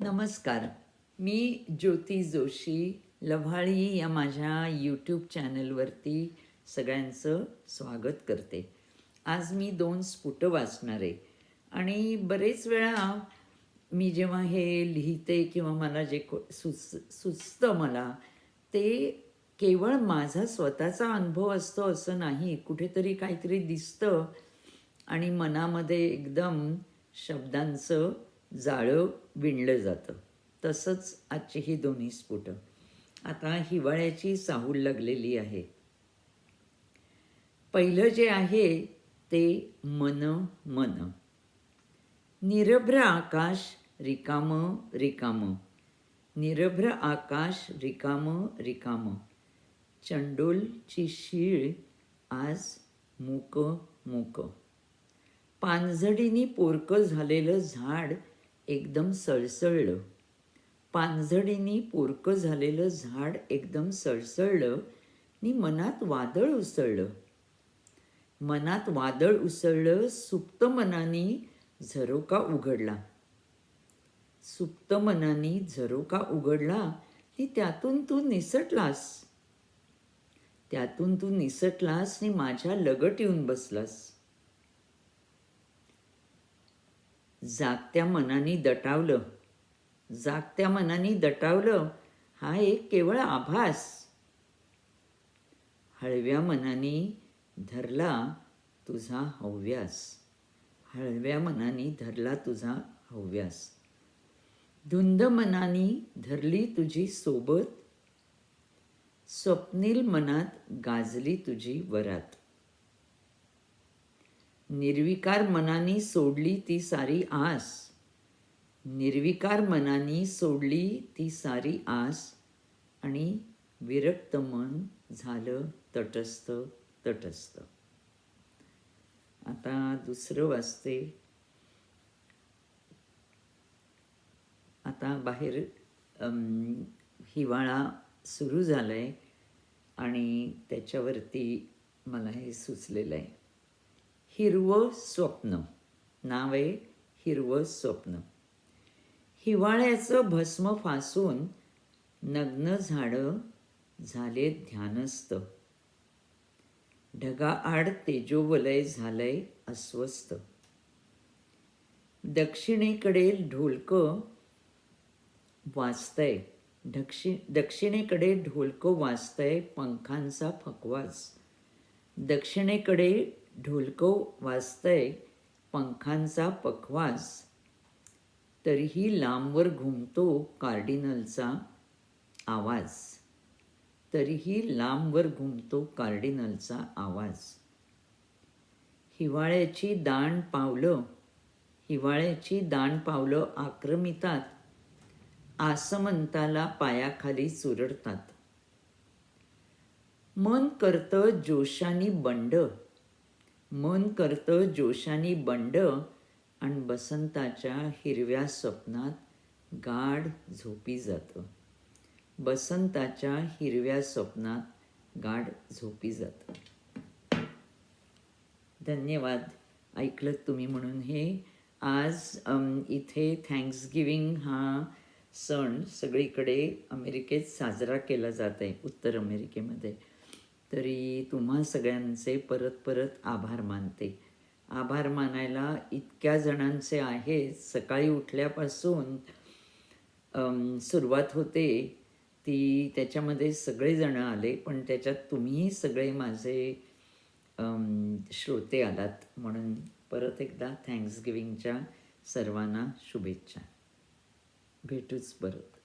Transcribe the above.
नमस्कार. मी ज्योती जोशी लव्हाळी या माझ्या यूट्यूब चॅनलवरती सगळ्यांचं स्वागत करते. आज मी दोन स्फुटं वाचणार आहे. आणि बरेच वेळा मी जेव्हा हे लिहिते किंवा मला जे को- सुच सुचतं मला ते केवळ माझा स्वतःचा अनुभव असतो असं नाही. कुठेतरी काहीतरी दिसतं आणि मनामध्ये एकदम शब्दांचं जाळं विणलं जातं. तसंच आजची ही दोन्ही स्फुटं. आता हिवाळ्याची साहूल लागलेली आहे. पहिलं जे आहे ते मन मन. निरभ्र आकाश रिकाम रिकाम. निरभ्र आकाश रिकाम रिकाम. चंडोलची शीळ आज मूक मूक. पानझडीनी पोरकं झालेलं झाड एकदम सळसळलं. पानझडीनी पोरकं झालेलं झाड एकदम सळसळलं. आणि मनात वादळ उसळलं. मनात वादळ उसळलं सुप्त मनाने झरोका उघडला. सुप्त मनाने झरोका उघडला आणि त्यातून तू निसटलास. त्यातून तू निसटलास आणि माझ्या लगट येऊन बसलास. जागत्या मनाने दटावलं. जागत्या मनाने दटावलं. हा एक केवळ आभास. हळव्या मनाने धरला तुझा हव्यास. हळव्या मनाने धरला तुझा हव्यास. धुंद मनाने धरली तुझी सोबत. स्वप्नील मनात गाजली तुझी वरात. निर्विकार मनानी सोडली ती सारी आस. निर्विकार मनानी सोडली ती सारी आस आणि विरक्त मन झालं तटस्थ तटस्थ. आता दुसरं वाचते. आता बाहेर हिवाळा सुरू झाला आहे आणि त्याच्यावरती मला हे सुचलेलं आहे. हिरवं स्वप्न. नाव आहे हिरवं स्वप्न. हिवाळ्याचं भस्म फासून नग्न झाडं झाले ध्यानस्थ. ढगाआड तेजोवलय झालंय अस्वस्थ. दक्षिणेकडे ढोलकं वाजतंय. दक्षि दक्षिणेकडे ढोलकं वाजतंय पंखांचा फकवाज दक्षिणेकडे ढोलकं वाजतंय पंखांचा पखवाज तरीही लांबवर घुमतो कार्डिनलचा आवाज. तरीही लांबवर घुमतो कार्डिनलचा आवाज. हिवाळ्याची दाण पावलं हिवाळ्याची दाण पावलं आक्रमितात. आसमंताला पायाखाली चुरडतात मन करतं जोशानी बंड मन करतं जोशानी बंड आणि बसंताच्या हिरव्या स्वप्नात गाढ झोपी जातं. बसंताच्या हिरव्या स्वप्नात गाढ झोपी जातं. धन्यवाद. ऐकलं तुम्ही म्हणून हे. आज इथे थँक्सगिविंग हा सण सगळीकडे अमेरिकेत साजरा केला जात आहे उत्तर अमेरिकेमध्ये. तरी तुम्हा सगळ्यांचे परत परत आभार मानते. आभार मानायला इतक्या जणांचे आहेत सकाळी उठल्यापासून सुरुवात होते. ती त्याच्यामध्ये सगळेजणं आले पण त्याच्यात तुम्हीही सगळे माझे श्रोते आलात. म्हणून परत एकदा थँक्सगिविंगच्या सर्वांना शुभेच्छा. भेटूच परत.